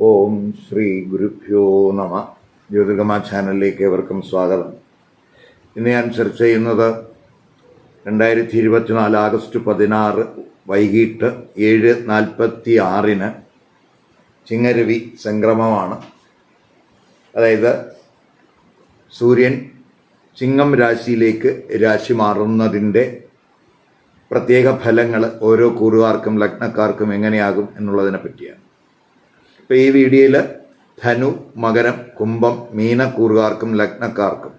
ഓം ശ്രീ ഗുരുഭ്യോ നമ. ജ്യോതിർഗമ ചാനലിലേക്ക് ഏവർക്കും സ്വാഗതം. ഇന്ന് ഞാൻ ചർച്ച ചെയ്യുന്നത് രണ്ടായിരത്തി ഇരുപത്തിനാല് ആഗസ്റ്റ് പതിനാറ് വൈകിട്ട് ഏഴ് നാൽപ്പത്തി ആറിന് ചിങ്ങരവി സംക്രമമാണ്. അതായത് സൂര്യൻ ചിങ്ങം രാശിയിലേക്ക് രാശി മാറുന്നതിന്റെ പ്രത്യേക ഫലങ്ങൾ ഓരോ കൂറുകാർക്കും ലഗ്നക്കാർക്കും എങ്ങനെയാകും എന്നുള്ളതിനെ പറ്റിയാണ്. ഇപ്പോൾ ഈ വീഡിയോയിൽ ധനു മകരം കുംഭം മീനക്കൂറുകാർക്കും ലഗ്നക്കാർക്കും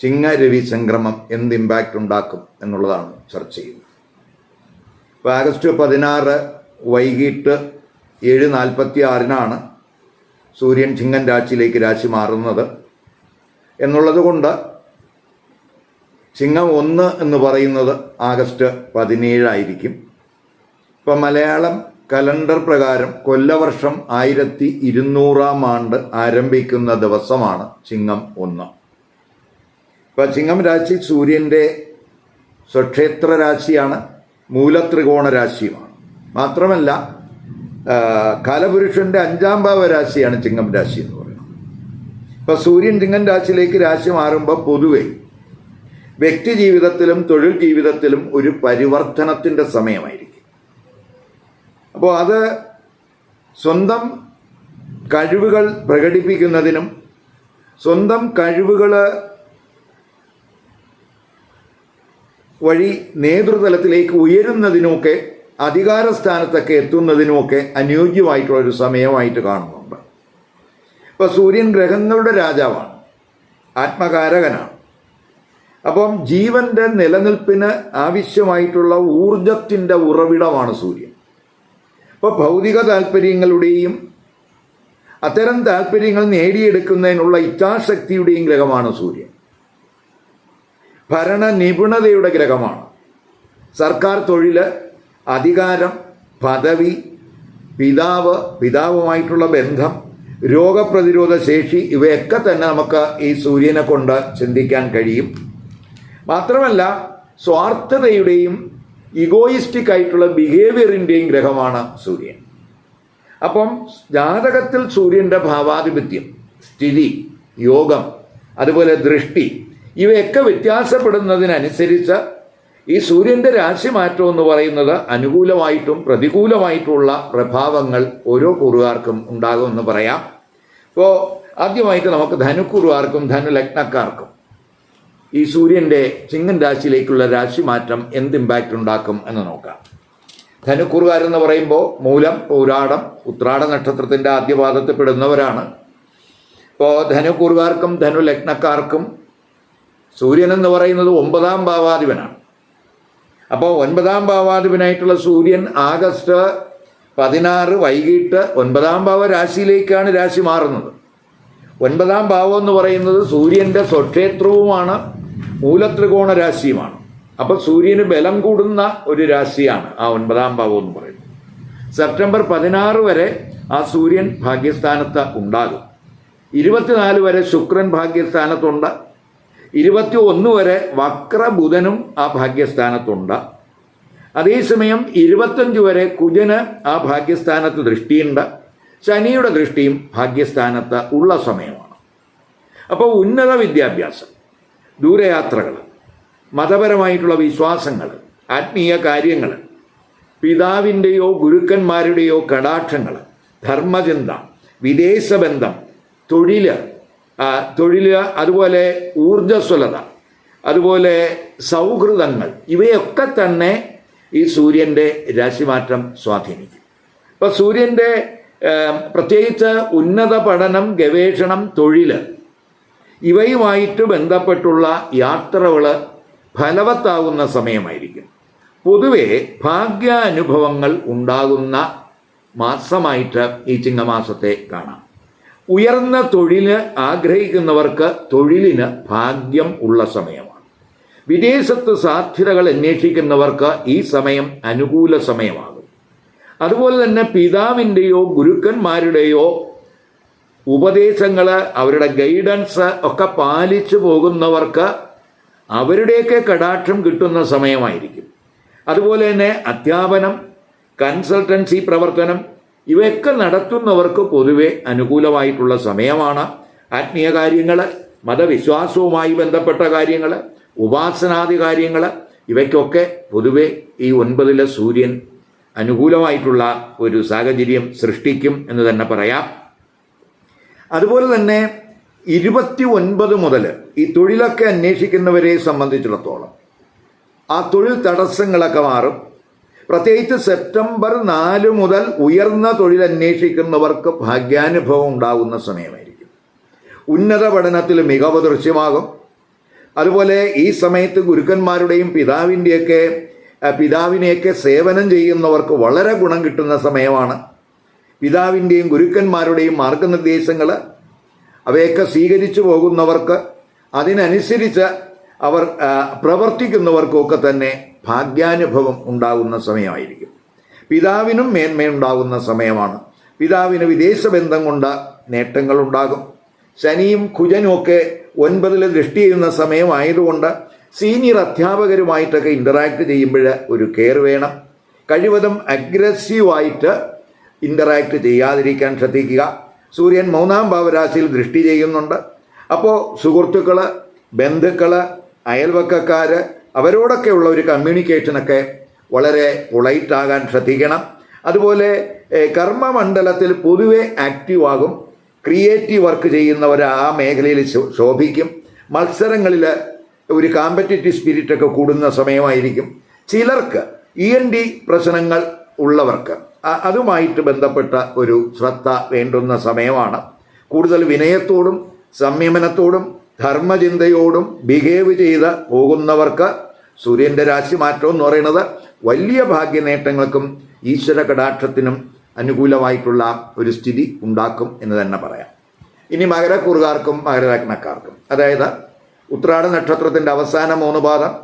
ചിങ്ങരവി സംക്രമം എന്ത് ഇമ്പാക്റ്റ് ഉണ്ടാക്കും എന്നുള്ളതാണ് ചർച്ച ചെയ്യുന്നത്. ഇപ്പോൾ ആഗസ്റ്റ് പതിനാറ് വൈകിട്ട് ഏഴ് നാൽപ്പത്തി ആറിനാണ് സൂര്യൻ ചിങ്ങൻ രാശിയിലേക്ക് രാശി മാറുന്നത്. എന്നുള്ളത് കൊണ്ട് ചിങ്ങം ഒന്ന് എന്ന് പറയുന്നത് ആഗസ്റ്റ് പതിനേഴായിരിക്കും. ഇപ്പം മലയാളം കലണ്ടർ പ്രകാരം കൊല്ലവർഷം ആയിരത്തി ഇരുന്നൂറാം ആണ്ട് ആരംഭിക്കുന്ന ദിവസമാണ് ചിങ്ങം ഒന്ന്. ഇപ്പം ചിങ്ങം രാശി സൂര്യന്റെ സ്വക്ഷേത്ര രാശിയാണ് മൂലത്രികോണ രാശിയുമാണ്. മാത്രമല്ല കാലപുരുഷന്റെ അഞ്ചാം ഭാവ രാശിയാണ് ചിങ്ങം രാശി എന്ന് പറയുന്നത്. ഇപ്പം സൂര്യൻ ചിങ്ങം രാശിയിലേക്ക് രാശി മാറുമ്പോൾ പൊതുവെ വ്യക്തി ജീവിതത്തിലും തൊഴിൽ ജീവിതത്തിലും ഒരു പരിവർത്തനത്തിന്റെ സമയമായിരിക്കും. അപ്പോൾ അത് സ്വന്തം കഴിവുകൾ പ്രകടിപ്പിക്കുന്നതിനും സ്വന്തം കഴിവുകൾ വഴി നേതൃതലത്തിലേക്ക് ഉയരുന്നതിനുമൊക്കെ അധികാര സ്ഥാനത്തൊക്കെ എത്തുന്നതിനുമൊക്കെ അനുയോജ്യമായിട്ടുള്ള ഒരു സമയമായിട്ട് കാണുന്നുണ്ട്. ഇപ്പോൾ സൂര്യൻ ഗ്രഹങ്ങളുടെ രാജാവാണ് ആത്മകാരകനാണ്. അപ്പം ജീവന്റെ നിലനിൽപ്പിന് ആവശ്യമായിട്ടുള്ള ഊർജത്തിന്റെ ഉറവിടമാണ് സൂര്യൻ. അപ്പോൾ ഭൗതിക താല്പര്യങ്ങളുടെയും അത്തരം താല്പര്യങ്ങൾ നേടിയെടുക്കുന്നതിനുള്ള ഇച്ഛാശക്തിയുടെയും ഗ്രഹമാണ് സൂര്യൻ. ഭരണ നിപുണതയുടെ ഗ്രഹമാണ്. സർക്കാർ തൊഴിൽ അധികാരം പദവി പിതാവ് പിതാവുമായിട്ടുള്ള ബന്ധം രോഗപ്രതിരോധ ശേഷി ഇവയൊക്കെ തന്നെ നമുക്ക് ഈ സൂര്യനെ കൊണ്ട് ചിന്തിക്കാൻ കഴിയും. മാത്രമല്ല സ്വാർത്ഥതയുടെയും ഇഗോയിസ്റ്റിക് ആയിട്ടുള്ള ബിഹേവിയറിന്റെയും ഗ്രഹമാണ് സൂര്യൻ. അപ്പം ജാതകത്തിൽ സൂര്യന്റെ ഭാവാധിപത്യം സ്ഥിതി യോഗം അതുപോലെ ദൃഷ്ടി ഇവയൊക്കെ വ്യത്യാസപ്പെടുന്നതിനനുസരിച്ച് ഈ സൂര്യന്റെ രാശിമാറ്റം എന്ന് പറയുന്നത് അനുകൂലമായിട്ടും പ്രതികൂലമായിട്ടുള്ള പ്രഭാവങ്ങൾ ഓരോ കുറുകാർക്കും ഉണ്ടാകുമെന്ന് പറയാം. ഇപ്പോൾ ആദ്യമായിട്ട് നമുക്ക് ധനുക്കുറുകാർക്കും ധനുലഗ്നക്കാർക്കും ഈ സൂര്യന്റെ ചിങ്ങൻ രാശിയിലേക്കുള്ള രാശി മാറ്റം എന്ത് ഇമ്പാക്റ്റ് ഉണ്ടാക്കും എന്ന് നോക്കാം. ധനുക്കുറുകാരെന്ന് പറയുമ്പോൾ മൂലം പൗരാടം ഉത്രാട നക്ഷത്രത്തിന്റെ ആദ്യപാദത്തിൽ പെടുന്നവരാണ്. ഇപ്പോൾ ധനുക്കുറുകാർക്കും ധനുലഗ്നക്കാർക്കും സൂര്യൻ എന്ന് പറയുന്നത് ഒമ്പതാം ഭാവാധിപനാണ്. അപ്പോൾ ഒൻപതാം ഭാവാധിപനായിട്ടുള്ള സൂര്യൻ ആഗസ്റ്റ് പതിനാറ് വൈകിട്ട് ഒൻപതാം ഭാവ രാശിയിലേക്കാണ് രാശി മാറുന്നത്. ഒൻപതാം ഭാവം എന്ന് പറയുന്നത് സൂര്യന്റെ സ്വക്ഷേത്രവുമാണ്. മൂലത്രികോണ രാശിയുമാണ് അപ്പൊ സൂര്യന് ബലം കൂടുന്ന ഒരു രാശിയാണ് ആ ഒൻപതാം ഭാവം എന്ന് പറയുന്നത്. സെപ്റ്റംബർ പതിനാറ് വരെ ആ സൂര്യൻ ഭാഗ്യസ്ഥാനത്ത് ഉണ്ടാകും. ഇരുപത്തിനാല് വരെ ശുക്രൻ ഭാഗ്യസ്ഥാനത്തുണ്ട്. ഇരുപത്തി ഒന്ന് വരെ വക്ര ബുധനും ആ ഭാഗ്യസ്ഥാനത്തുണ്ട്. അതേസമയം ഇരുപത്തഞ്ച് വരെ കുജന് ആ ഭാഗ്യസ്ഥാനത്ത് ദൃഷ്ടിയുണ്ട്. ശനിയുടെ ദൃഷ്ടിയും ഭാഗ്യസ്ഥാനത്ത് ഉള്ള സമയമാണ്. അപ്പോൾ ഉന്നത വിദ്യാഭ്യാസം. ദൂരയാത്രകൾ മതപരമായിട്ടുള്ള വിശ്വാസങ്ങൾ ആത്മീയ കാര്യങ്ങൾ പിതാവിന്റെയോ ഗുരുക്കന്മാരുടെയോ കടാക്ഷങ്ങൾ ധർമ്മചിന്ത വിദേശബന്ധം തൊഴിൽ തൊഴിൽ അതുപോലെ ഊർജസ്വലത അതുപോലെ സൗഹൃദങ്ങൾ ഇവയൊക്കെ തന്നെ ഈ സൂര്യന്റെ രാശിമാറ്റം സ്വാധീനിക്കും. ഇപ്പോൾ സൂര്യന്റെ പ്രത്യേകിച്ച് ഉന്നത പഠനം ഗവേഷണം തൊഴിൽ ഇവയുമായിട്ട് ബന്ധപ്പെട്ടുള്ള യാത്രകൾ ഫലവത്താകുന്ന സമയമായിരിക്കും. പൊതുവെ ഭാഗ്യാനുഭവങ്ങൾ ഉണ്ടാകുന്ന മാസമായിട്ട് ഈ ചിങ്ങമാസത്തെ കാണാം. ഉയർന്ന തൊഴിൽ ആഗ്രഹിക്കുന്നവർക്ക് തൊഴിലിന് ഭാഗ്യം ഉള്ള സമയമാണ്. വിദേശത്ത് സാധ്യതകൾ അന്വേഷിക്കുന്നവർക്ക് ഈ സമയം അനുകൂല സമയമാകും. അതുപോലെ തന്നെ പിതാവിന്റെയോ ഗുരുക്കന്മാരുടെയോ ഉപദേശങ്ങൾ അവരുടെ ഗൈഡൻസ് ഒക്കെ പാലിച്ചു പോകുന്നവർക്ക് അവരുടെയൊക്കെ കടാക്ഷം കിട്ടുന്ന സമയമായിരിക്കും. അതുപോലെ തന്നെ അധ്യാപനം കൺസൾട്ടൻസി പ്രവർത്തനം ഇവയൊക്കെ നടത്തുന്നവർക്ക് പൊതുവെ അനുകൂലമായിട്ടുള്ള സമയമാണ്. ആത്മീയ കാര്യങ്ങൾ മതവിശ്വാസവുമായി ബന്ധപ്പെട്ട കാര്യങ്ങൾ ഉപാസനാദി കാര്യങ്ങൾ ഇവയ്ക്കൊക്കെ പൊതുവെ ഈ ഒൻപതിലെ സൂര്യൻ അനുകൂലമായിട്ടുള്ള ഒരു സാഹചര്യം സൃഷ്ടിക്കും എന്ന് തന്നെ പറയാം. അതുപോലെ തന്നെ ഇരുപത്തി ഒൻപത് മുതൽ ഈ തൊഴിലൊക്കെ അന്വേഷിക്കുന്നവരെ സംബന്ധിച്ചിടത്തോളം ആ തൊഴിൽ തടസ്സങ്ങളൊക്കെ മാറും. പ്രത്യേകിച്ച് സെപ്റ്റംബർ നാല് മുതൽ ഉയർന്ന തൊഴിൽ അന്വേഷിക്കുന്നവർക്ക് ഭാഗ്യാനുഭവം ഉണ്ടാകുന്ന സമയമായിരിക്കും. ഉന്നത പഠനത്തിൽ മികവ് ദൃശ്യമാകും. അതുപോലെ ഈ സമയത്ത് ഗുരുക്കന്മാരുടെയും പിതാവിന്റെയൊക്കെ പിതാവിനെയൊക്കെ സേവനം ചെയ്യുന്നവർക്ക് വളരെ ഗുണം കിട്ടുന്ന സമയമാണ്. പിതാവിന്റെയും ഗുരുക്കന്മാരുടെയും മാർഗനിർദ്ദേശങ്ങൾ അവയൊക്കെ സ്വീകരിച്ചു പോകുന്നവർക്ക് അതിനനുസരിച്ച് അവർ പ്രവർത്തിക്കുന്നവർക്കൊക്കെ തന്നെ ഭാഗ്യാനുഭവം ഉണ്ടാകുന്ന സമയമായിരിക്കും. പിതാവിനും മേന്മയുണ്ടാകുന്ന സമയമാണ്. പിതാവിന് വിദേശ ബന്ധം കൊണ്ട് നേട്ടങ്ങളുണ്ടാകും. ശനിയും കുജനും ഒക്കെ ഒൻപതിൽ ദൃഷ്ടി ചെയ്യുന്ന സമയമായതുകൊണ്ട് സീനിയർ അധ്യാപകരുമായിട്ടൊക്കെ ഇന്ററാക്ട് ചെയ്യുമ്പോൾ ഒരു കെയർ വേണം. കഴിവതും അഗ്രസീവായിട്ട് ഇന്ററാക്ട് ചെയ്യാതിരിക്കാൻ ശ്രദ്ധിക്കുക. സൂര്യൻ മൂന്നാം ഭാവരാശിയിൽ ദൃഷ്ടി ചെയ്യുന്നുണ്ട്. അപ്പോൾ സുഹൃത്തുക്കൾ ബന്ധുക്കൾ അയൽവക്കക്കാർ അവരോടൊക്കെയുള്ള ഒരു കമ്മ്യൂണിക്കേഷനൊക്കെ വളരെ പൊളൈറ്റ് ആകാൻ ശ്രദ്ധിക്കണം. അതുപോലെ കർമ്മമണ്ഡലത്തിൽ പൊതുവെ ആക്റ്റീവ് ആകും. ക്രിയേറ്റീവ് വർക്ക് ചെയ്യുന്നവർ ആ മേഖലയിൽ ശോഭിക്കും. മത്സരങ്ങളിൽ ഒരു കാമ്പറ്റേറ്റീവ് സ്പിരിറ്റൊക്കെ കൂടുന്ന സമയമായിരിക്കും. ചിലർക്ക് ഇ എൻ ഡി പ്രശ്നങ്ങൾ ഉള്ളവർക്ക് അതുമായിട്ട് ബന്ധപ്പെട്ട ഒരു ശ്രദ്ധ വേണ്ടുന്ന സമയമാണ്. കൂടുതൽ വിനയത്തോടും സംയമനത്തോടും ധർമ്മചിന്തയോടും ബിഹേവ് ചെയ്ത് പോകുന്നവർക്ക് സൂര്യന്റെ രാശി മാറ്റം എന്ന് പറയുന്നത് വലിയ ഭാഗ്യ നേട്ടങ്ങൾക്കും ഈശ്വര കടാക്ഷത്തിനും അനുകൂലമായിട്ടുള്ള ഒരു സ്ഥിതി ഉണ്ടാക്കും എന്ന് തന്നെ പറയാം. ഇനി മകരക്കൂറുകാർക്കും മകരലഗ്നക്കാർക്കും. അതായത് ഉത്രാട നക്ഷത്രത്തിന്റെ അവസാന മൂന്ന് പാദം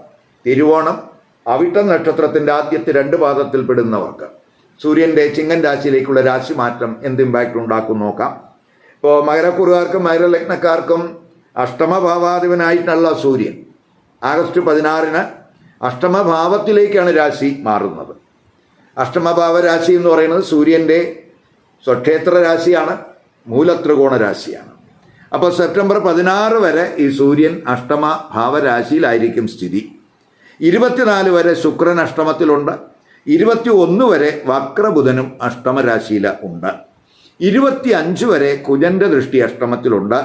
തിരുവോണം അവിട്ട നക്ഷത്രത്തിന്റെ ആദ്യത്തെ രണ്ട് പാദത്തിൽ പെടുന്നവർക്ക്. സൂര്യന്റെ ചിങ്ങൻ രാശിയിലേക്കുള്ള രാശി മാറ്റം എന്ത് ഇമ്പാക്റ്റ് ഉണ്ടാക്കും നോക്കാം. ഇപ്പോൾ മകരക്കുറുകാർക്കും മകരലഗ്നക്കാർക്കും അഷ്ടമഭാവാധിപനായിട്ടുള്ള സൂര്യൻ ആഗസ്റ്റ് പതിനാറിന് അഷ്ടമഭാവത്തിലേക്കാണ് രാശി മാറുന്നത്. അഷ്ടമഭാവ രാശി എന്ന് പറയുന്നത് സൂര്യന്റെ സ്വക്ഷേത്ര രാശിയാണ് മൂലത്രികോണ രാശിയാണ്. അപ്പോൾ സെപ്റ്റംബർ പതിനാറ് വരെ ഈ സൂര്യൻ അഷ്ടമ ഭാവരാശിയിലായിരിക്കും സ്ഥിതി. ഇരുപത്തിനാല് വരെ ശുക്രൻ അഷ്ടമത്തിലുണ്ട് ഇരുപത്തി ഒന്ന് വരെ വക്രബുധനും അഷ്ടമരാശിയില ഉണ്ട്. ഇരുപത്തി അഞ്ച് വരെ കുജന്റെ ദൃഷ്ടി അഷ്ടമത്തിലുണ്ട്.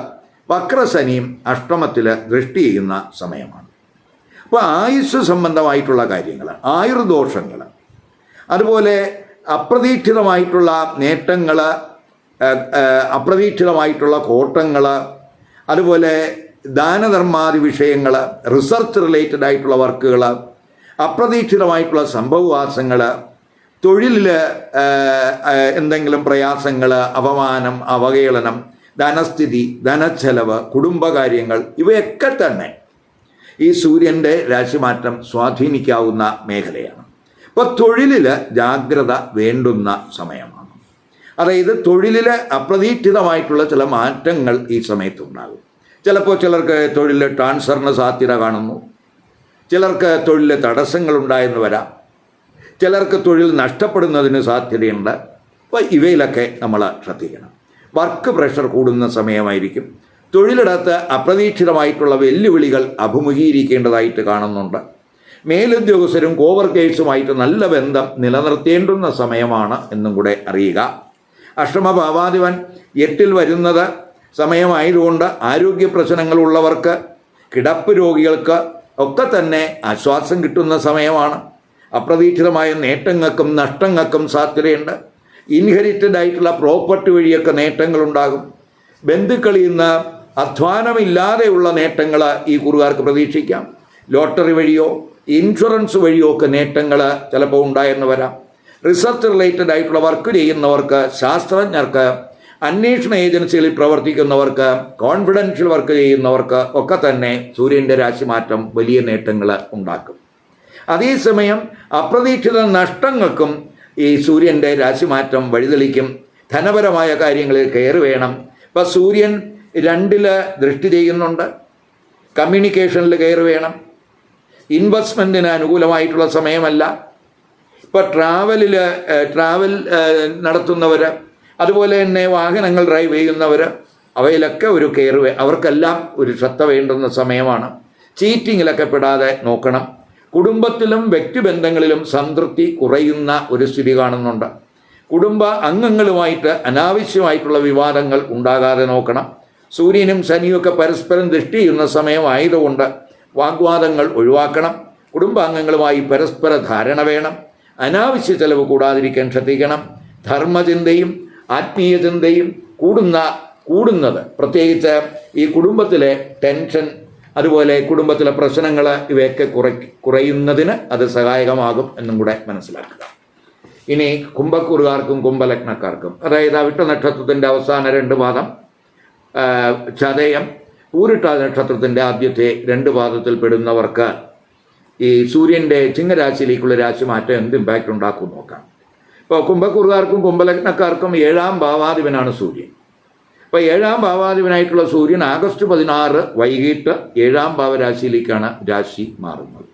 വക്രശനിയും അഷ്ടമത്തിൽ ദൃഷ്ടി ചെയ്യുന്ന സമയമാണ്. അപ്പോൾ ആയുസ് സംബന്ധമായിട്ടുള്ള കാര്യങ്ങൾ ആയുർദോഷങ്ങൾ അതുപോലെ അപ്രതീക്ഷിതമായിട്ടുള്ള നേട്ടങ്ങൾ അപ്രതീക്ഷിതമായിട്ടുള്ള കോട്ടങ്ങൾ അതുപോലെ ദാനധർമാദി വിഷയങ്ങൾ റിസർച്ച് റിലേറ്റഡ് ആയിട്ടുള്ള വർക്കുകൾ അപ്രതീക്ഷിതമായിട്ടുള്ള സംഭവവാസങ്ങൾ തൊഴിലിൽ എന്തെങ്കിലും പ്രയാസങ്ങൾ അപമാനം അവഹേളനം ധനസ്ഥിതി ധനച്ചെലവ് കുടുംബകാര്യങ്ങൾ ഇവയൊക്കെ തന്നെ ഈ സൂര്യന്റെ രാശിമാറ്റം സ്വാധീനിക്കാവുന്ന മേഖലയാണ്. അപ്പോൾ തൊഴിലിൽ ജാഗ്രത വേണ്ടുന്ന സമയമാണ്. അതായത് തൊഴിലിൽ അപ്രതീക്ഷിതമായിട്ടുള്ള ചില മാറ്റങ്ങൾ ഈ സമയത്തുണ്ടാകും ചിലപ്പോൾ ചിലർക്ക് തൊഴിലിൽ ട്രാൻസ്ഫറിന് സാധ്യത കാണുന്നു. ചിലർക്ക് തൊഴിലിലെ തടസ്സങ്ങളുണ്ടായെന്ന് വരാം. ചിലർക്ക് തൊഴിൽ നഷ്ടപ്പെടുന്നതിന് സാധ്യതയുണ്ട്. അപ്പോൾ ഇവയിലൊക്കെ നമ്മൾ ശ്രദ്ധിക്കണം. വർക്ക് പ്രഷർ കൂടുന്ന സമയമായിരിക്കും. തൊഴിലിടത്ത് അപ്രതീക്ഷിതമായിട്ടുള്ള വെല്ലുവിളികൾ അഭിമുഖീകരിക്കേണ്ടതായിട്ട് കാണുന്നുണ്ട്. മേലുദ്യോഗസ്ഥരും കോവർക്കേഴ്സുമായിട്ട് നല്ല ബന്ധം നിലനിർത്തേണ്ടുന്ന സമയമാണ് എന്നും കൂടെ അറിയുക. അഷ്ടമഭാവാധിപൻ എട്ടിൽ വരുന്നത് സമയമായതുകൊണ്ട് ആരോഗ്യ പ്രശ്നങ്ങളുള്ളവർക്ക് കിടപ്പ് രോഗികൾക്ക് ഒക്കെ തന്നെ ആശ്വാസം കിട്ടുന്ന സമയമാണ്. അപ്രതീക്ഷിതമായ നേട്ടങ്ങൾക്കും നഷ്ടങ്ങൾക്കും സാധ്യതയുണ്ട്. ഇൻഹെറിറ്റഡ് ആയിട്ടുള്ള പ്രോപ്പർട്ടി വഴിയൊക്കെ നേട്ടങ്ങളുണ്ടാകും. ബന്ധുക്കളിൽ നിന്ന് അധ്വാനമില്ലാതെയുള്ള നേട്ടങ്ങൾ ഈ കുറുകാർക്ക് പ്രതീക്ഷിക്കാം. ലോട്ടറി വഴിയോ ഇൻഷുറൻസ് വഴിയോ ഒക്കെ നേട്ടങ്ങൾ ചിലപ്പോൾ ഉണ്ടായെന്ന് വരാം. റിസർച്ച് റിലേറ്റഡ് ആയിട്ടുള്ള വർക്ക് ചെയ്യുന്നവർക്ക് ശാസ്ത്രജ്ഞർക്ക് അന്വേഷണ ഏജൻസികളിൽ പ്രവർത്തിക്കുന്നവർക്ക് കോൺഫിഡൻഷ്യൽ വർക്ക് ചെയ്യുന്നവർക്ക് ഒക്കെ തന്നെ സൂര്യന്റെ രാശിമാറ്റം വലിയ നേട്ടങ്ങൾ ഉണ്ടാക്കും. അതേസമയം അപ്രതീക്ഷിത നഷ്ടങ്ങൾക്കും ഈ സൂര്യന്റെ രാശിമാറ്റം വഴിതെളിക്കും. ധനപരമായ കാര്യങ്ങളിൽ കയറി വേണം. ഇപ്പം സൂര്യൻ രണ്ടിൽ ദൃഷ്ടി ചെയ്യുന്നുണ്ട്. കമ്മ്യൂണിക്കേഷനിൽ കയറി വേണം. ഇൻവെസ്റ്റ്മെന്റിന് അനുകൂലമായിട്ടുള്ള സമയമല്ല. ഇപ്പോൾ ട്രാവലിൽ ട്രാവൽ നടത്തുന്നവർ അതുപോലെ തന്നെ വാഹനങ്ങൾ ഡ്രൈവ് ചെയ്യുന്നവർ അവയിലൊക്കെ ഒരു കെയർ അവർക്കെല്ലാം ഒരു ശ്രദ്ധ വേണ്ടുന്ന സമയമാണ്. ചീറ്റിങ്ങിലൊക്കെ പെടാതെ നോക്കണം. കുടുംബത്തിലും വ്യക്തിബന്ധങ്ങളിലും സംതൃപ്തി കുറയുന്ന ഒരു സ്ഥിതി കാണുന്നുണ്ട്. കുടുംബ അംഗങ്ങളുമായിട്ട് അനാവശ്യമായിട്ടുള്ള വിവാദങ്ങൾ ഉണ്ടാകാതെ നോക്കണം. സൂര്യനും ശനിയൊക്കെ പരസ്പരം ദൃഷ്ടി ചെയ്യുന്ന സമയമായതുകൊണ്ട് വാഗ്വാദങ്ങൾ ഒഴിവാക്കണം. കുടുംബാംഗങ്ങളുമായി പരസ്പര ധാരണ വേണം. അനാവശ്യ ചെലവ് കൂടാതിരിക്കാൻ ശ്രദ്ധിക്കണം. ധർമ്മചിന്തയും ആത്മീയ ചിന്തയും കൂടുന്ന കൂടുന്നത്. പ്രത്യേകിച്ച് ഈ കുടുംബത്തിലെ ടെൻഷൻ അതുപോലെ കുടുംബത്തിലെ പ്രശ്നങ്ങൾ ഇവയൊക്കെ കുറ കുറയുന്നതിന് അത് സഹായകമാകും എന്നും കൂടെ മനസ്സിലാക്കുക. ഇനി കുംഭക്കൂറുകാർക്കും കുംഭലഗ്നക്കാർക്കും അതായത് അവിട്ട നക്ഷത്രത്തിന്റെ അവസാന രണ്ട് പാദം ചതയം പൂരിട്ട നക്ഷത്രത്തിന്റെ ആദ്യത്തെ രണ്ട് പാദത്തിൽ പെടുന്നവർക്ക് ഈ സൂര്യന്റെ ചിങ്ങരാശിയിലേക്കുള്ള രാശി മാറ്റം എന്ത് ഇമ്പാക്റ്റ് ഉണ്ടാക്കും നോക്കാം. ഇപ്പോൾ കുംഭക്കുറുകാർക്കും കുംഭലഗ്നക്കാർക്കും ഏഴാം ഭാവാധിപനാണ് സൂര്യൻ. അപ്പോൾ ഏഴാം ഭാവാധിപനായിട്ടുള്ള സൂര്യൻ ആഗസ്റ്റ് പതിനാറ് വൈകിട്ട് ഏഴാം ഭാവരാശിയിലേക്കാണ് രാശി മാറുന്നത്.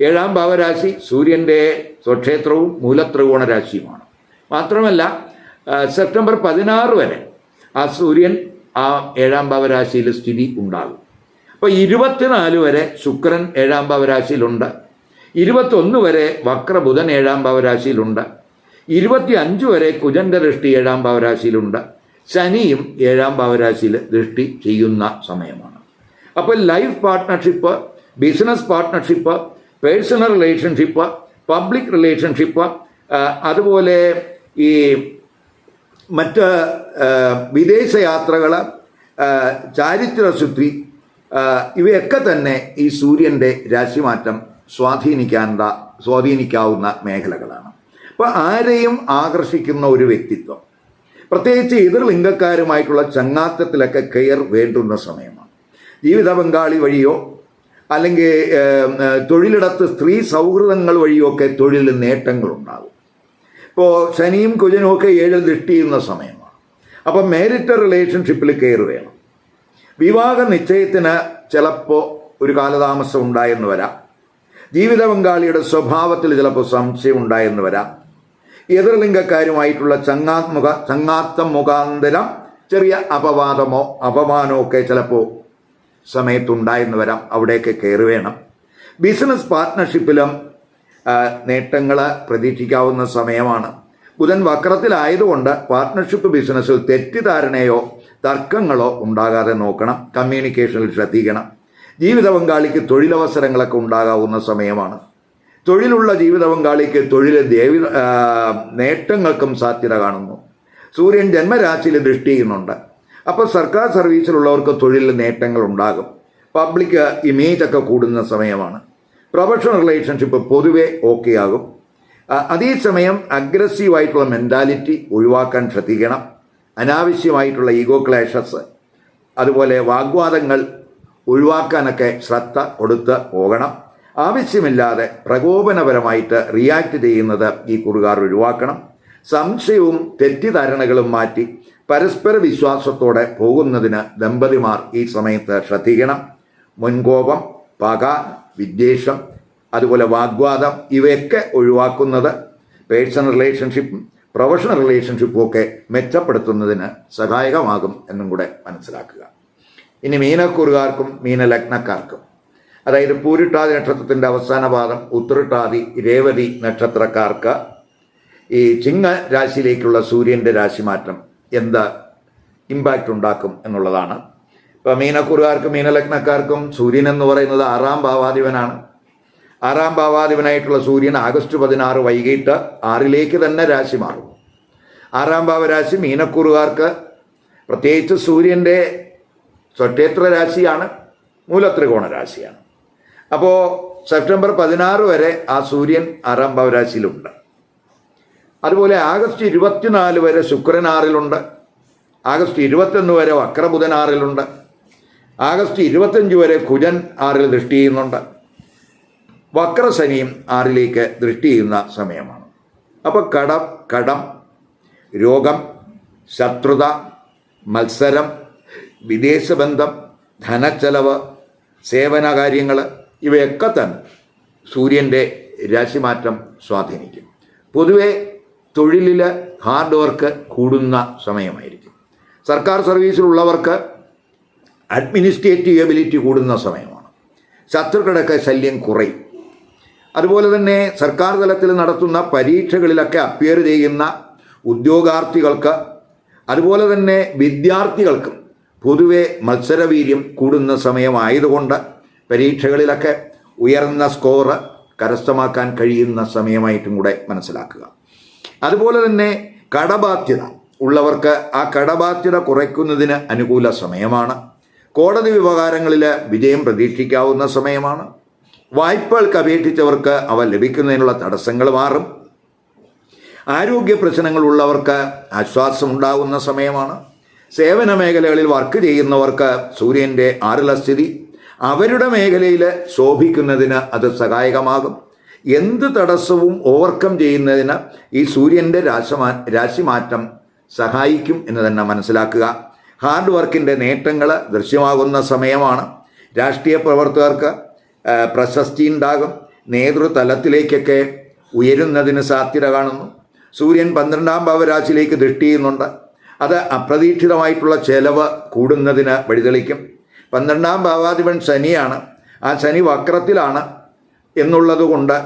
ഏഴാം ഭാവരാശി സൂര്യന്റെ സ്വക്ഷേത്രവും മൂലത്രികോണ രാശിയുമാണ്. മാത്രമല്ല സെപ്റ്റംബർ പതിനാറ് വരെ ആ സൂര്യൻ ആ ഏഴാം ഭാവരാശിയിൽ സ്ഥിതി ഉണ്ടാകും. അപ്പോൾ ഇരുപത്തിനാല് വരെ ശുക്രൻ ഏഴാം ഭാവരാശിയിലുണ്ട്. ഇരുപത്തൊന്ന് വരെ വക്രബുധൻ ഏഴാം ഭാവരാശിയിലുണ്ട്. ഇരുപത്തി അഞ്ച് വരെ കുജന്റെ ദൃഷ്ടി ഏഴാം ഭാവരാശിയിലുണ്ട് ശനിയും ഏഴാം ഭാവരാശിയിൽ ദൃഷ്ടി ചെയ്യുന്ന സമയമാണ്. അപ്പോൾ life partnership business partnership personal relationship public relationship അതുപോലെ ഈ മറ്റ് വിദേശ യാത്രകൾ ചാരിത്രശുദ്ധി ആ, ഇവയൊക്കെ തന്നെ ഈ സൂര്യന്റെ രാശിമാറ്റം സ്വാധീനിക്കാനുള്ള സ്വാധീനിക്കാവുന്ന മേഖലകളാണ്. അപ്പോൾ ആരെയും ആകർഷിക്കുന്ന ഒരു വ്യക്തിത്വം. പ്രത്യേകിച്ച് എതിർ ലിംഗക്കാരുമായിട്ടുള്ള ചങ്ങാത്തത്തിലൊക്കെ കെയർ വേണ്ടുന്ന സമയമാണ്. ജീവിത പങ്കാളി വഴിയോ അല്ലെങ്കിൽ തൊഴിലിടത്ത് സ്ത്രീ സൗഹൃദങ്ങൾ വഴിയോ ഒക്കെ തൊഴിൽ നേട്ടങ്ങളുണ്ടാകും. ഇപ്പോൾ ശനിയും കുജനും ഒക്കെ ഏഴിൽ ദൃഷ്ടി ചെയ്യുന്ന സമയമാണ്. അപ്പം മേരിറ്റൽ റിലേഷൻഷിപ്പിൽ കെയർ വേണം. വിവാഹ നിശ്ചയത്തിന് ചിലപ്പോൾ ഒരു കാലതാമസം ഉണ്ടായെന്ന് വരാം. ജീവിത പങ്കാളിയുടെ സ്വഭാവത്തിൽ ചിലപ്പോൾ സംശയം ഉണ്ടായെന്ന് വരാം. എതിർലിംഗക്കാരുമായിട്ടുള്ള ചങ്ങാത്മുഖ ചങ്ങാത്തം മുഖാന്തരം ചെറിയ അപവാദമോ അപമാനമോ ഒക്കെ ചിലപ്പോൾ സമയത്തുണ്ടായെന്ന് വരാം. അവിടെയൊക്കെ കയറി വേണം. ബിസിനസ് പാർട്ട്ണർഷിപ്പിലും നേട്ടങ്ങൾ പ്രതീക്ഷിക്കാവുന്ന സമയമാണ്. ബുധൻ വക്രത്തിലായതുകൊണ്ട് പാർട്ട്ണർഷിപ്പ് ബിസിനസ്സിൽ തെറ്റിദ്ധാരണയോ തർക്കങ്ങളോ ഉണ്ടാകാതെ നോക്കണം. കമ്മ്യൂണിക്കേഷനിൽ ശ്രദ്ധിക്കണം. ജീവിത പങ്കാളിക്ക് തൊഴിലവസരങ്ങളൊക്കെ ഉണ്ടാകാവുന്ന സമയമാണ്. തൊഴിലുള്ള ജീവിത പങ്കാളിക്ക് തൊഴിലെ ദേവി നേട്ടങ്ങൾക്കും സാധ്യത കാണുന്നു. സൂര്യൻ ജന്മരാശിയിൽ ദൃഷ്ടി ചെയ്യുന്നുണ്ട്. അപ്പോൾ സർക്കാർ സർവീസിലുള്ളവർക്ക് തൊഴിലിൽ നേട്ടങ്ങൾ ഉണ്ടാകും. പബ്ലിക് ഇമേജ് ഒക്കെ കൂടുന്ന സമയമാണ്. പ്രൊഫഷണൽ റിലേഷൻഷിപ്പ് പൊതുവെ ഓക്കെ ആകും. അതേസമയം അഗ്രസീവായിട്ടുള്ള മെന്റാലിറ്റി ഒഴിവാക്കാൻ ശ്രദ്ധിക്കണം. അനാവശ്യമായിട്ടുള്ള ഈഗോ ക്ലാഷസ് അതുപോലെ വാഗ്വാദങ്ങൾ ഒഴിവാക്കാനൊക്കെ ശ്രദ്ധ കൊടുത്ത് പോകണം. ആവശ്യമില്ലാതെ പ്രകോപനപരമായിട്ട് റിയാക്ട് ചെയ്യുന്നത് ഈ കുറുകാർ ഒഴിവാക്കണം. സംശയവും തെറ്റിദ്ധാരണകളും മാറ്റി പരസ്പര വിശ്വാസത്തോടെ പോകുന്നതിന് ദമ്പതിമാർ ഈ സമയത്ത് ശ്രദ്ധിക്കണം. മുൻകോപം പക വിദ്വേഷം അതുപോലെ വാഗ്വാദം ഇവയൊക്കെ ഒഴിവാക്കുന്നത് പേഴ്സണൽ റിലേഷൻഷിപ്പും പ്രൊഫഷണൽ റിലേഷൻഷിപ്പും ഒക്കെ മെച്ചപ്പെടുത്തുന്നതിന് സഹായകമാകും എന്നും കൂടെ മനസ്സിലാക്കുക. ഇനി മീനക്കൂറുകാർക്കും മീനലഗ്നക്കാർക്കും അതായത് പൂരിട്ടാതി നക്ഷത്രത്തിന്റെ അവസാന പാദം ഉത്തരട്ടാതി രേവതി നക്ഷത്രക്കാർക്ക് ഈ ചിങ്ങ രാശിയിലേക്കുള്ള സൂര്യന്റെ രാശിമാറ്റം എന്ത് ഇമ്പാക്റ്റ് ഉണ്ടാക്കും എന്നുള്ളതാണ്. ഇപ്പോൾ മീനക്കുറുകാർക്കും മീനലഗ്നക്കാർക്കും സൂര്യൻ എന്ന് പറയുന്നത് ആറാം ഭാവാധിപനാണ്. ആറാം ഭാവാധിപനായിട്ടുള്ള സൂര്യൻ ആഗസ്റ്റ് പതിനാറ് വൈകിട്ട് ആറിലേക്ക് തന്നെ രാശി മാറും. ആറാം ഭാവരാശി മീനക്കുറുകാർക്ക് പ്രത്യേകിച്ച് സൂര്യന്റെ സ്വക്ഷേത്ര രാശിയാണ് മൂലത്രികോണ രാശിയാണ്. അപ്പോൾ സെപ്റ്റംബർ പതിനാറ് വരെ ആ സൂര്യൻ ആറാം ഭാവരാശിയിലുണ്ട് അതുപോലെ ആഗസ്റ്റ് ഇരുപത്തിനാല് വരെ ശുക്രൻ ആറിലുണ്ട്. ആഗസ്റ്റ് ഇരുപത്തൊന്ന് വരെ വക്രബുധൻ ആറിലുണ്ട്. ആഗസ്റ്റ് ഇരുപത്തഞ്ച് വരെ കുജൻ ആറിൽ ദൃഷ്ടി ചെയ്യുന്നുണ്ട്. വക്രശനിയും ആറിലേക്ക് ദൃഷ്ടി ചെയ്യുന്ന സമയമാണ്. അപ്പോൾ കടം കടം രോഗം ശത്രുത മത്സരം വിദേശബന്ധം ധനച്ചെലവ് സേവന കാര്യങ്ങൾ ഇവയൊക്കെ തന്നെ സൂര്യന്റെ രാശിമാറ്റം സ്വാധീനിക്കും. പൊതുവെ തൊഴിലിൽ ഹാർഡ് വർക്ക് കൂടുന്ന സമയമായിരിക്കും. സർക്കാർ സർവീസിലുള്ളവർക്ക് അഡ്മിനിസ്ട്രേറ്റീവ് എബിലിറ്റി കൂടുന്ന സമയമാണ്. ശത്രുക്കളുടെയൊക്കെ ശല്യം കുറയും. അതുപോലെ തന്നെ സർക്കാർ തലത്തിൽ നടത്തുന്ന പരീക്ഷകളിലൊക്കെ അപ്പിയർ ചെയ്യുന്ന ഉദ്യോഗാർത്ഥികൾക്ക് അതുപോലെ തന്നെ വിദ്യാർത്ഥികൾക്കും പൊതുവെ മത്സരവീര്യം കൂടുന്ന സമയമായതുകൊണ്ട് പരീക്ഷകളിലൊക്കെ ഉയർന്ന സ്കോറ് കരസ്ഥമാക്കാൻ കഴിയുന്ന സമയമായിട്ടും കൂടെ മനസ്സിലാക്കുക. അതുപോലെ തന്നെ കടബാധ്യത. ഉള്ളവർക്ക് ആ കടബാധ്യത കുറയ്ക്കുന്നതിന് അനുകൂല സമയമാണ്. കോടതി വ്യവഹാരങ്ങളിൽ വിജയം പ്രതീക്ഷിക്കാവുന്ന സമയമാണ്. വായ്പകൾക്ക് അപേക്ഷിച്ചവർക്ക് അവ ലഭിക്കുന്നതിനുള്ള തടസ്സങ്ങൾ മാറും. ആരോഗ്യ പ്രശ്നങ്ങളുള്ളവർക്ക് ആശ്വാസം ഉണ്ടാകുന്ന സമയമാണ്. സേവന മേഖലകളിൽ വർക്ക് ചെയ്യുന്നവർക്ക് സൂര്യന്റെ ആറില സ്ഥിതി അവരുടെ മേഖലയിൽ ശോഭിക്കുന്നതിന് അത് സഹായകമാകും. എന്ത് തടസ്സവും ഓവർകം ചെയ്യുന്നതിന് ഈ സൂര്യന്റെ രാശമാ രാശിമാറ്റം സഹായിക്കും എന്ന് തന്നെ മനസ്സിലാക്കുക. ഹാർഡ് വർക്കിന്റെ നേട്ടങ്ങൾ ദൃശ്യമാകുന്ന സമയമാണ്. രാഷ്ട്രീയ പ്രവർത്തകർക്ക് പ്രശസ്തി ഉണ്ടാകും. നേതൃതലത്തിലേക്കൊക്കെ ഉയരുന്നതിന് സാധ്യത കാണുന്നു. സൂര്യൻ പന്ത്രണ്ടാം ഭാവരാശിയിലേക്ക് ദൃഷ്ടി ചെയ്യുന്നുണ്ട്. അത് അപ്രതീക്ഷിതമായിട്ടുള്ള ചെലവ് കൂടുന്നതിന് വഴിതെളിക്കും. പന്ത്രണ്ടാം ഭാവാധിപൻ ശനിയാണ്. ആ ശനി വക്രത്തിലാണ് എന്നുള്ളതുകൊണ്ട്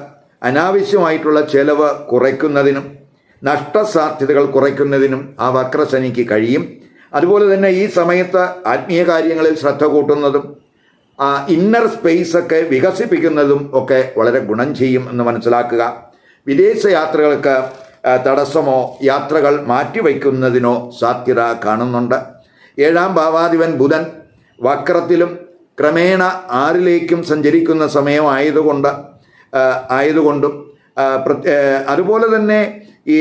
അനാവശ്യമായിട്ടുള്ള ചെലവ് കുറയ്ക്കുന്നതിനും നഷ്ടസാധ്യതകൾ കുറയ്ക്കുന്നതിനും ആ വക്രശനിക്ക് കഴിയും. അതുപോലെ തന്നെ ഈ സമയത്ത് ആത്മീയ കാര്യങ്ങളിൽ ശ്രദ്ധ കൂട്ടുന്നതും ആ ഇന്നർ സ്പേസൊക്കെ വികസിപ്പിക്കുന്നതും ഒക്കെ വളരെ ഗുണം ചെയ്യും എന്ന് മനസ്സിലാക്കുക. വിദേശ യാത്രകൾക്ക് തടസ്സമോ യാത്രകൾ മാറ്റിവയ്ക്കുന്നതിനോ സാധ്യത കാണുന്നുണ്ട്. ഏഴാം ഭാവാധിപൻ ബുധൻ വക്രത്തിലും ക്രമേണ ആറിലേക്കും സഞ്ചരിക്കുന്ന സമയമായതുകൊണ്ട് ആയതുകൊണ്ടും അതുപോലെ തന്നെ ഈ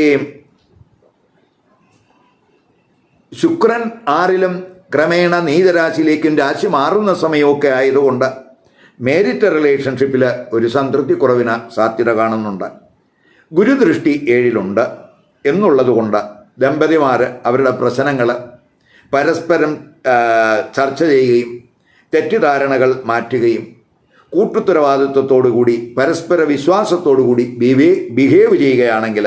ശുക്രൻ ആറിലും ക്രമേണ നീതരാശിയിലേക്കും രാശി മാറുന്ന സമയമൊക്കെ ആയതുകൊണ്ട് മേരിറ്റ് റിലേഷൻഷിപ്പിൽ ഒരു സംതൃപ്തി കുറവിന് സാധ്യത കാണുന്നുണ്ട്. ഗുരുദൃഷ്ടി ഏഴിലുണ്ട് എന്നുള്ളതുകൊണ്ട് ദമ്പതിമാർ അവരുടെ പ്രശ്നങ്ങൾ പരസ്പരം ചർച്ച ചെയ്യുകയും തെറ്റിദ്ധാരണകൾ മാറ്റുകയും കൂട്ടുത്തരവാദിത്വത്തോടുകൂടി പരസ്പര വിശ്വാസത്തോടുകൂടി ബിവേ ബിഹേവ് ചെയ്യുകയാണെങ്കിൽ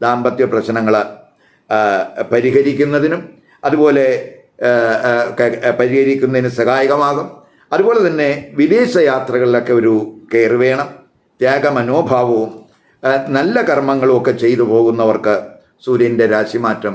ദാമ്പത്യ പ്രശ്നങ്ങൾ പരിഹരിക്കുന്നതിനും അതുപോലെ പരിഹരിക്കുന്നതിന് സഹായകമാകും. അതുപോലെ തന്നെ വിദേശ യാത്രകളിലൊക്കെ ഒരു കെയർ വേണം. ത്യാഗമനോഭാവവും നല്ല കർമ്മങ്ങളും ഒക്കെ ചെയ്തു പോകുന്നവർക്ക് സൂര്യന്റെ രാശിമാറ്റം